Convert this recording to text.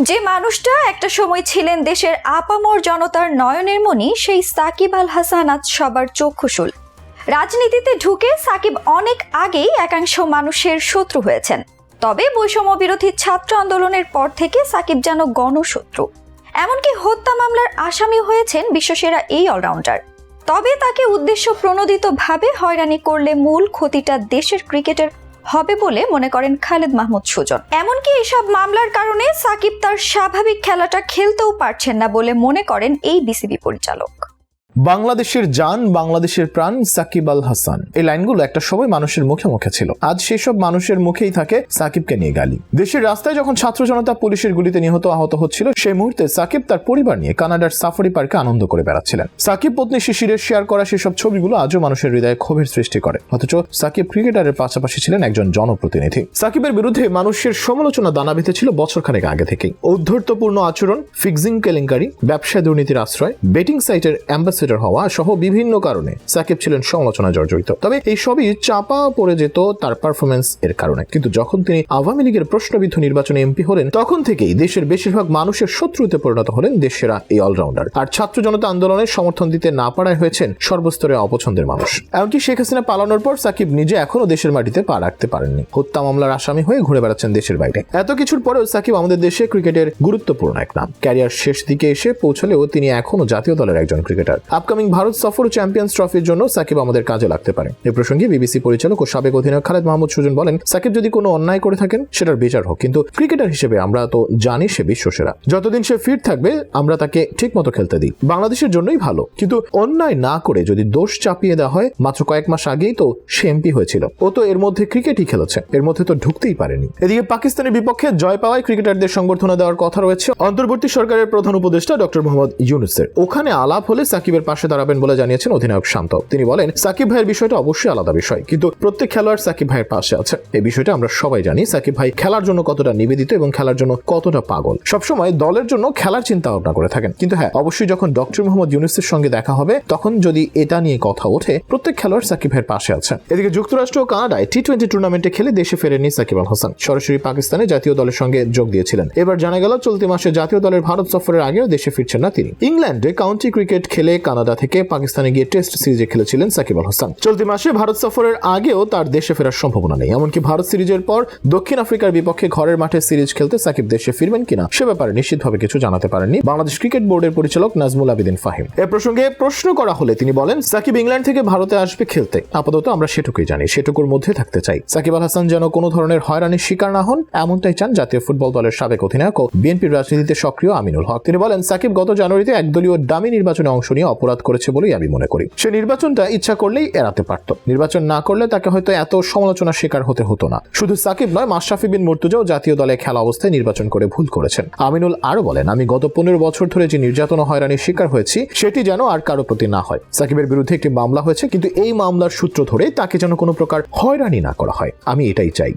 যে মানুষটা একটা সময় ছিলেন দেশের আপামর জনতার নয়নের মণি, সেই সাকিব আল হাসান আজ সবার চক্ষুশুল। রাজনীতিতে ঢুকে সাকিব অনেক আগেই একাংশ মানুষের শত্রু হয়েছেন। তবে বৈষম্য বিরোধী ছাত্র আন্দোলনের পর থেকে সাকিব যেন গণশত্রু। এমনকি হত্যা মামলার আসামি হয়েছেন বিশ্বসেরা এই অলরাউন্ডার। তবে তাকে উদ্দেশ্য প্রণোদিতভাবে হয়রানি করলে মূল ক্ষতিটা দেশের ক্রিকেটের হবে বলে মনে করেন খালেদ মাহমুদ সুজন। এমনকি এসব মামলার কারণে সাকিব তার স্বাভাবিক খেলাটা খেলতেও পারছেন না বলে মনে করেন এই বিসিবি পরিচালক। বাংলাদেশের যান বাংলাদেশের প্রাণ, সাকিব আল হাসান। এই লাইনগুলো একটা সময় মানুষের মুখে মুখে ছিল। আজ সেসব মানুষের মুখেই থাকে সাকিবকে নিয়ে গালি। দেশের রাস্তায় যখন ছাত্র জনতা পুলিশের গুলিতে নিহত আহত হচ্ছিল, সেই মুহূর্তে সাকিব তার পরিবার নিয়ে কানাডার সাফারি পার্কে আনন্দ করে বেড়াচ্ছিলেন। সাকিব পত্নী শিশিরের শেয়ার করা সেসব ছবিগুলো আজও মানুষের হৃদয়ে ক্ষোভের সৃষ্টি করে। অথচ সাকিব ক্রিকেটারের পাশাপাশি ছিলেন একজন জনপ্রতিনিধি। সাকিবের বিরুদ্ধে মানুষের সমালোচনা দানা বেঁধেছিল বছরখানেক আগে থেকেই। ঔদ্ধত্যপূর্ণ আচরণ, ফিক্সিং কেলেঙ্কারি, ব্যবসায় দুর্নীতির আশ্রয়, বেটিং সাইটের অ্যাম্বাসেডর হওয়া সহ বিভিন্ন কারণে সাকিব ছিলেন সমালোচনা জর্জরিত তবে এই সবই চাপা পড়ে যেত তার পারফরমেন্স এর কারণে। কিন্তু যখন তিনি আওয়ামী লীগের প্রশ্নবিদ্ধ নির্বাচনে এমপি হলেন, তখন থেকেই দেশের বেশিরভাগ মানুষের শত্রুতে পরিণত হলেন দেশেরা এই অলরাউন্ডার আর ছাত্র জনতা আন্দোলনের সমর্থন দিতে না পারায় হয়েছেন সর্বস্তরে অপছন্দের মানুষ। এমনকি শেখ হাসিনা পালানোর পর সাকিব নিজে এখনও দেশের মাটিতে পা রাখতে পারেননি। হত্যা মামলার আসামি হয়ে ঘুরে বেড়াচ্ছেন দেশের বাইরে। এত কিছুর পরেও সাকিব আমাদের দেশে ক্রিকেটের গুরুত্বপূর্ণ এক নাম। ক্যারিয়ার শেষ দিকে এসে পৌঁছলেও তিনি এখনও জাতীয় দলের একজন ক্রিকেটার আপকামিং ভারত সফর চ্যাম্পিয়ন্স ট্রফির জন্য সাকিব আমাদের কাজে লাগতে পারে। এ প্রসঙ্গে বিবিসি পরিচালক ও সাবেক অধিনায়ক খালেদ মাহমুদ সুজন বলেন, সাকিব যদি কোনো অন্যায় করে থাকেন, সেটার বিচার হোক। কিন্তু ক্রিকেটার হিসেবে আমরা তো জানি সে বিশ্বসেরা। যতদিন সে ফিট থাকবে, আমরা তাকে ঠিক মতো খেলতে দিই। বাংলাদেশের জন্যই ভালো। কিন্তু অন্যায় না করে যদি দোষ চাপিয়ে দেওয়া হয়, মাত্র কয়েক মাস আগেই তো সে এমপি হয়েছিল। ও তো এর মধ্যে ক্রিকেটই খেলেছে। এর মধ্যে তো ঢুকতেই পারেনি। এদিকে পাকিস্তানের বিপক্ষে জয় পাওয়ায় ক্রিকেটারদের সংবর্ধনা দেওয়ার কথা রয়েছে। অন্তর্বর্তী সরকারের প্রধান উপদেষ্টা ডক্টর মোহাম্মদ ইউনুসের। ওখানে আলাপ হলে সাকিবের পাশে দাঁড়াবেন বলে জানিয়েছেন অধিনায়ক শান্ত তিনি বলেন, সাকিব ভাইয়ের বিষয়টা অবশ্যই আলাদা বিষয়, কিন্তু প্রত্যেক খেলোয়াড় সাকিব ভাইয়ের পাশে আছে। এই বিষয়টা আমরা সবাই জানি, সাকিব ভাই খেলার জন্য কতটা নিবেদিত এবং খেলার জন্য কতটা পাগল। সবসময় দলের জন্য খেলার চিন্তা ভাবনা করে থাকেন। কিন্তু হ্যাঁ অবশ্যই যখন ডক্টর মোহাম্মদ ইউনুসের সঙ্গে দেখা হবে, তখন যদি এটা নিয়ে কথা ওঠে, প্রত্যেক খেলোয়াড় সাকিব ভাইয়ের পাশে আছে এদিকে যুক্তরাষ্ট্র ও কানাডায় টি টোয়েন্টি টুর্নামেন্টে খেলে দেশে ফেরেনি সাকিব আল হাসান। সরাসরি পাকিস্তানে জাতীয় দলের সঙ্গে যোগ দিয়েছিলেন। এবার জানা গেল, চলতি মাসে জাতীয় দলের ভারত সফরের আগেও দেশে ফিরছেন না তিনি। ইংল্যান্ডে কাউন্টি ক্রিকেট খেলে কানাডা থেকে পাকিস্তানে গিয়ে টেস্ট সিরিজে খেলেছিলেন সাকিব আল হাসান। চলতি মাসে ভারত সফরের আগেও তার দেশে ফেরার সম্ভাবনা নেই। এমনকি ভারত সিরিজের পর দক্ষিণ আফ্রিকার বিপক্ষে ঘরের মাঠে সিরিজ খেলতে সাকিব দেশে ফিরবেন কিনা সে ব্যাপারে নিশ্চিতভাবে কিছু জানাতে পারেননি বাংলাদেশ ক্রিকেট বোর্ডের পরিচালক নাজমুল আবেদিন ফাহিম। এ প্রসঙ্গে প্রশ্ন করা হলে তিনি বলেন, সাকিব ইংল্যান্ড থেকে ভারতে আসবে খেলতে। আপাতত আমরা সেটুকুই জানি, সেটুকুর মধ্যে থাকতে চাই। সাকিব আল হাসান যেন কোনো ধরনের হয়রানির শিকার না হন, এমনটাই চান জাতীয় ফুটবল দলের সাবেক অধিনায়ক ও বিএনপির রাজনীতিতে সক্রিয় আমিনুল হক। তিনি বলেন, সাকিব গত জানুয়ারিতে একদলীয় ডামি নির্বাচনে অংশ নিয়ে অপরাধ করেছে বলেই আমি মনে করি। সে নির্বাচনটা ইচ্ছা করলেই এড়াতে পারত। নির্বাচন না করলে তাকে হয়তো এত সমালোচনার শিকার হতে হতো না। শুধু সাকিব নয়, মাশরাফি বিন মুর্তুজাও জাতীয় দলে খেলা অবস্থায় নির্বাচন করে ভুল করেছেন। আমিনুল আরও বলেন, আমি গত পনেরো বছর ধরে যে নির্যাতন ও হয়রানির শিকার হয়েছি, সেটি যেন আর কারও প্রতি না হয়। সাকিবের বিরুদ্ধে একটি মামলা হয়েছে, কিন্তু এই মামলার সূত্র ধরে তাকে যেন কোনো প্রকার হয়রানি না করা হয়। আমি এটাই চাই।